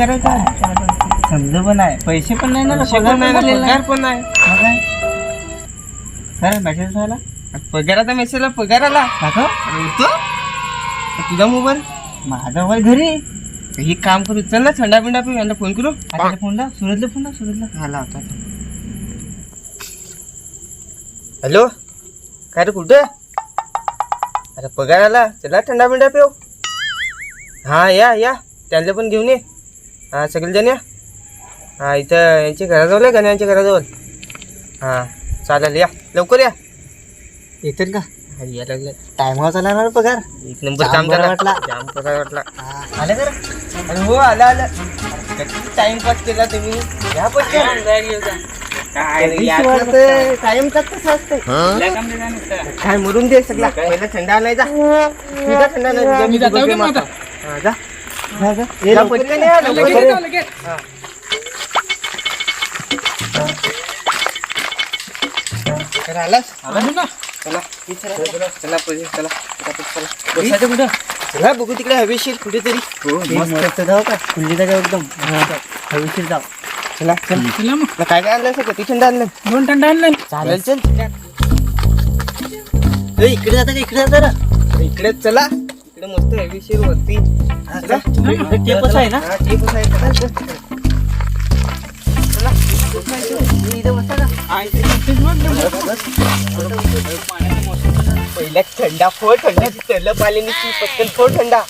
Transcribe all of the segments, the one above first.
करायचं समज पण आहे. पैसे पण नाही ना पण नाही पगार पगार. पण नाही. मग काय? मेसेज झाला. पगाराचा मेसेजला पगार आला. तो? तुझा मोबाईल माझा मोबाईल घरी. हे काम करू चल ना थंडा बिंडा पिऊ यांना फोन करू. आता फोन लाव सुरतला फोन लाव सुरतला. आला होता. हॅलो? काय रे कुठं? अरे पगार आला. चला थंडा बिंडा पिऊ. हा या या. त्यांना पण घेऊन ये. हा सगळेजण? या हा इथं यांच्या घराजवळ आहे गण्यांच्या घराजवळ? हा चालेल या. लवकर या. येतील का? हा, या लागलं टायमावर चालला ना पगार? एक नंबर जाम काम बरं झाला वाटला. जाम बरं वाटला. आलं का रे? अरे हो आला आला. टाइमपास केला तुम्ही? या पटकन टाइम कसं असतं काय मरून दे सगळा. पहिला थंडा आणायचा तुझा थंडा मी जातो हा जा, चला बघू तिकडे हवेशीर कुठेतरी ते जागा एकदम हवेशीर जाऊ चला चल चला मग काय काय आणलं असं किती थंड आणलं दोन थंड आणलं चालेल चल इकडे जाता का इकडे जाता इकडे चला. इकडे मस्त हवेशीर वरती. टेपच आहे ना? ठीक आहे, थंडा फोड थंडाची तलप आली नुसती पटकन फोड थंडा.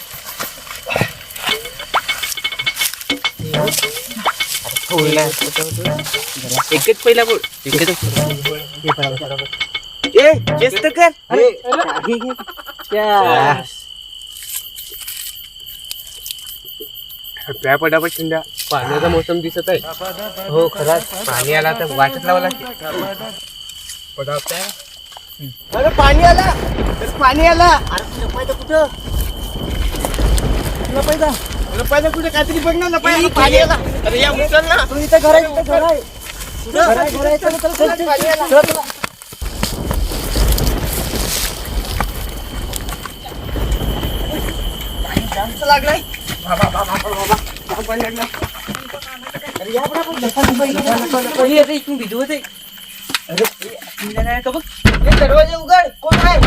एकच पहिला फोड एकच. ए जास्त कर अरे घे, घे. त्या- प्या पटापट थंडा पाण्याचा मोसम दिसत आहे. हो खरंच. पाणी आला तर वाटत लावा लागते अरे पाणी आला. अरे पाणी आला. अरे लपायचं कुठं? लपायचं. लपायचं कुठे? काहीतरी बघ ना लपायचं पाणी आला. अरे या उचल ना. तू इथं घर आहे घर आहे. घर आहे, घर आहे. चल, चल, चल, चल. पाणी आला. लागलाय. बाबा बाबा बाबा बाबा पाणी लागलं अरे या बरं, आपण लपा, लपा, इकडे लपा, लपा. कोणी येतं इकडून भिजवत आहे. अरे ए, आपल्याला नाही का बघ ए, दरवाजा उघड कोण आहे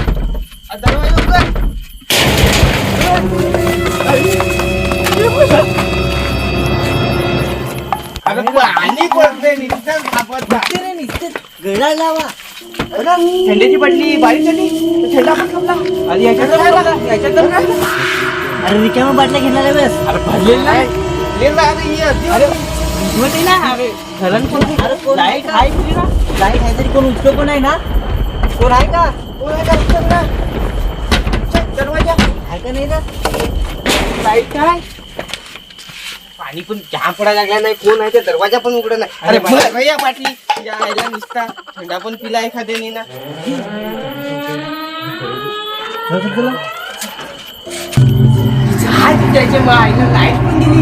आ, दरवाजा उघड अरे पाणी पडतंय नुसतं थांबत जा. ते रे, नुसते गळा लावा बघा, थंडीची पडली बारीक झाली तर थंडा पण थांबला आणि याच्यात तर काय बघा याच्यात तर काय अरे रिकामा बाटल्या घेणार आहे बस अरे भरलेलं नाही. भिजवते ना अरे घरात कोण अरे कोण लाइट आहे? तुझी ना. लाइट आहे तरी कोण उठलो आहे ना? कोण आहे का? कोण आहे का? उचल ना. चल, दरवाजा. आहे का नाही ना? लाइट काय? पाणी पण जाम पडायला लागला नाही. कोण आहे ते? दरवाजा पण उघड नाही. अरे अरे भर या बाटली. या आईला निसता. थंडा पण पिला एखाद्याने ना. चल, चल, चल. काय त्याच्या मग आईला लाइट पण दिली ही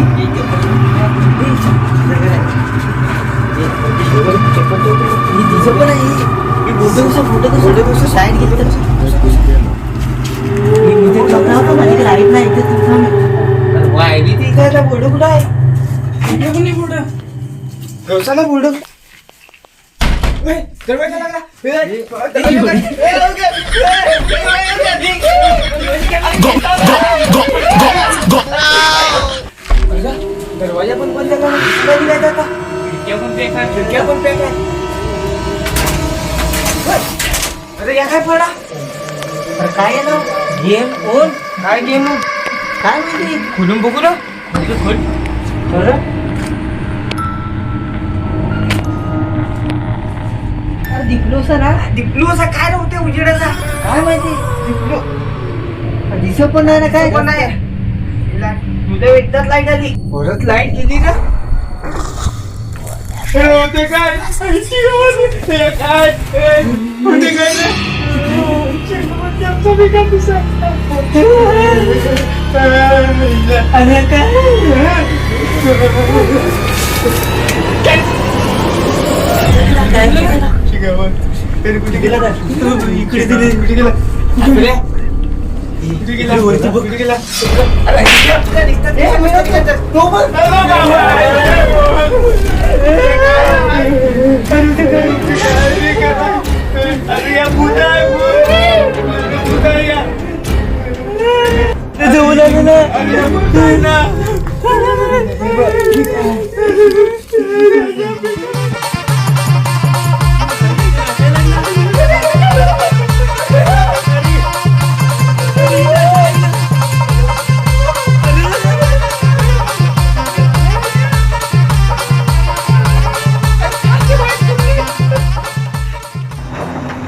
दिसत पण आहे ही फोटो कसं फोटो कसं फोटो कसं लाइट घेतली तर मी इथे थांबला होता माझ्याकडे लाइट नाही इथे ती काय कुठं आहे पण नाही ना बोर्ड दरवाजा लागला या काय पडा अरे काय आहे ना गेम? कोण? काय गेम? काय माहिती? खोलून बघू ना. बरं. अरे दिपलो सर हा दिपलू असा काय नव्हते उजेडाचा? काय माहिती? दिपलू. दिसत पण नाही ना काय? पण हिला तुझ्या एकदाच लाइट आली. परत लाइट गेली ना? होते काय काय होते काय कुठे गेला इकडे दिले कुठे गेला कुठे वरती बघ. अरे,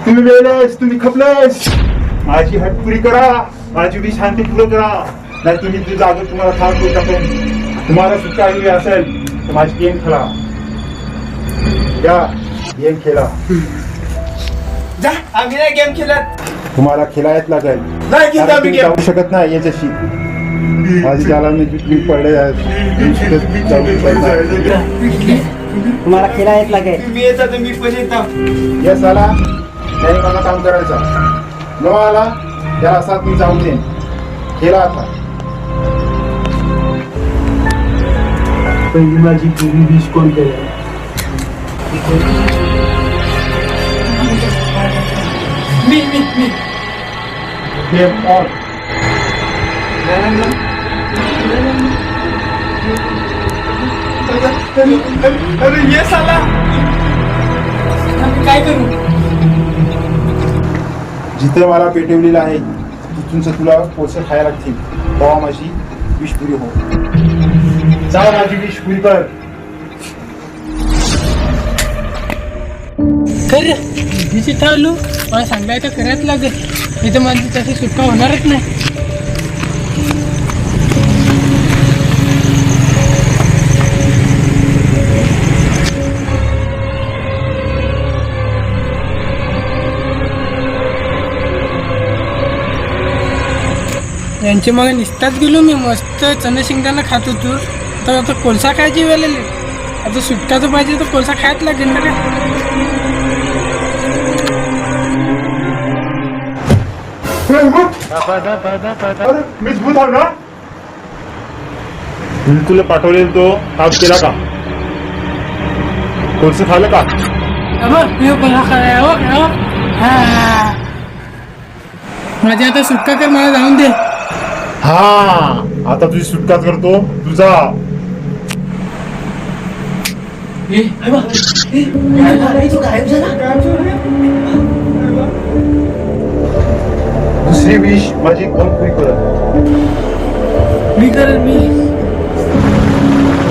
तुम्ही वेळेस तुम्ही खपलेस. माझी हट पुरी करा माझी बी शांती पूर्ण करा. नाही तुम्ही तुझी जागा तुम्हाला ठार करू टाकेन तुम्हाला सुट्टा हवी असेल तर माझी गेम खेळा. या गेम खेळा. जा आम्ही नाही गेम खेळत. तुम्हाला खेळायच लागेल. नाही खेळत आता आम्ही तुम्ही गेम. जाऊ शकत नाही याच्याशी. माझी त्याला मी मी पडले आहे. मी सुद्धा जाऊ शकत नाही. तुम्हाला खेळा येत लागेल. तुम्ही येता तर मी पण येतो. यस आला त्याने मला काम करायचं. नो आला त्याला साथ मी जाऊ दे खेळा आता. पहिली माझी पूर्वी विश कोण केलं? मी मी मी. गेम ऑन अरे ये साला. काय करू? जिथे मला पेटवलेलं आहे तिथूनच तुला पोचर खायला लागतील. तेव्हा माझी विश पुरी हो. जा माझी विश पुरी कर. खरं भीतीची ठरलो मला सांगायचं करत लागेल. इथं माझी तशी सुटका होणारच नाही. यांच्या मागे निसताच गेलो मी मस्त चणे शेंगदाणा खात होतो तर आता कोळसा खायची वेळ आली. आता सुटका तर पाहिजे तर कोळसा खायच लागेल ना काय? तुला पाठवलेला तो काम केला का? कोणचं खाल्लं का? माझी आता सुटका कर मला जाऊन दे. हा आता तुझी सुटका करतो. तुझा. दुसरी विष माझी कोण पुरी करत? मी करेन मी.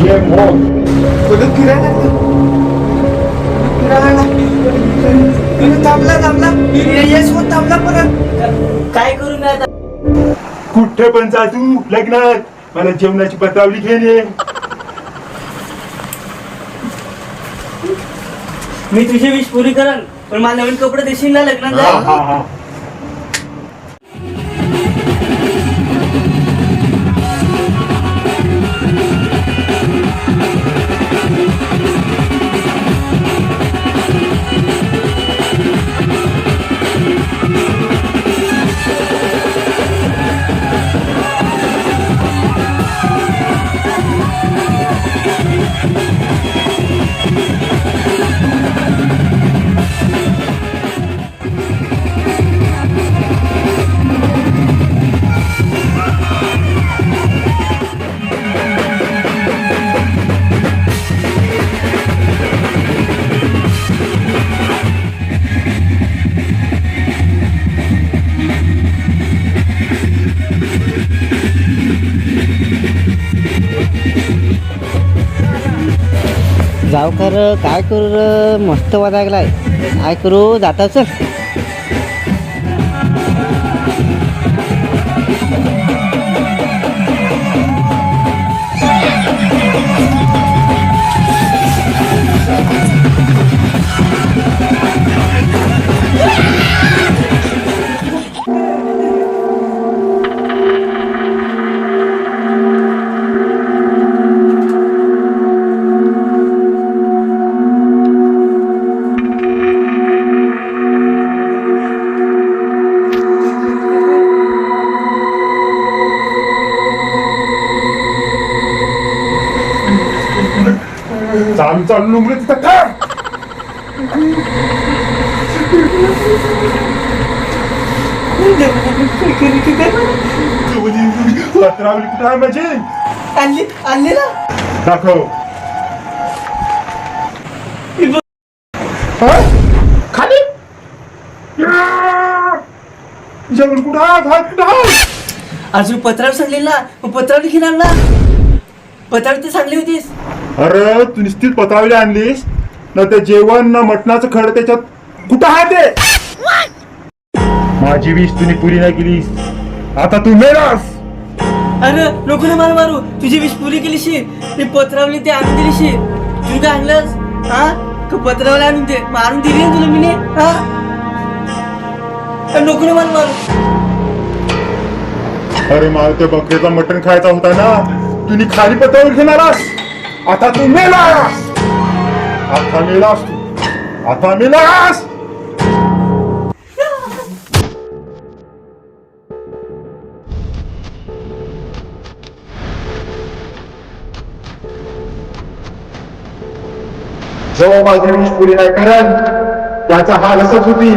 ये मग कुठं फिरायला थांबला थांबला येस होत थांबला परत. काय करू मी आता? कुठे पण जा तू लग्नात. मला जेवणाची पत्रावली घेणे मी तुझी विश पुरी करेन पण मला नवीन कपडे देशील ना लग्नात हा? हा हा. सावकार काय करू र? मस्त वाजायला लागलाय. काय करू? जाताच आम्ही चाललो उमरे तिथं. थांब! पत्रावली कुठं आहे माझी. आणली आणली ना? दाखव. हा? खाली? या! तुझ्याकडे कुठं हात हात कुठं हात अजून पत्रावर सांगलेलं? ना पत्रावर घेणार ना पत्रावर ते सांगली होतीस. अरे तू निश्चित पत्रावली आणलीस? ना ते जेवण ना मटणाचं खड त्याच्यात कुठं आहे ते? माझी वीस तुम्ही पुरी नाही केलीस. आता तू मेलास. अरे नको ना मला मारू तुझी विष पुरी केली शी ते पत्रावली ते आणून दिली शी तू काय आणलंस? हा? का पत्रावली आणून दे मारून दिली ना तुला मी हा? अरे नको ना मला मारू. अरे मला त्या बकऱ्याचा मटण खायचा होता ना? तुम्ही खाली पत्रावर घेणारास आता तू मेलास आता मेलास तू आता मेलास जेव्हा माझी वीज पुरी नाही करेल त्याचा हाल असंच होतील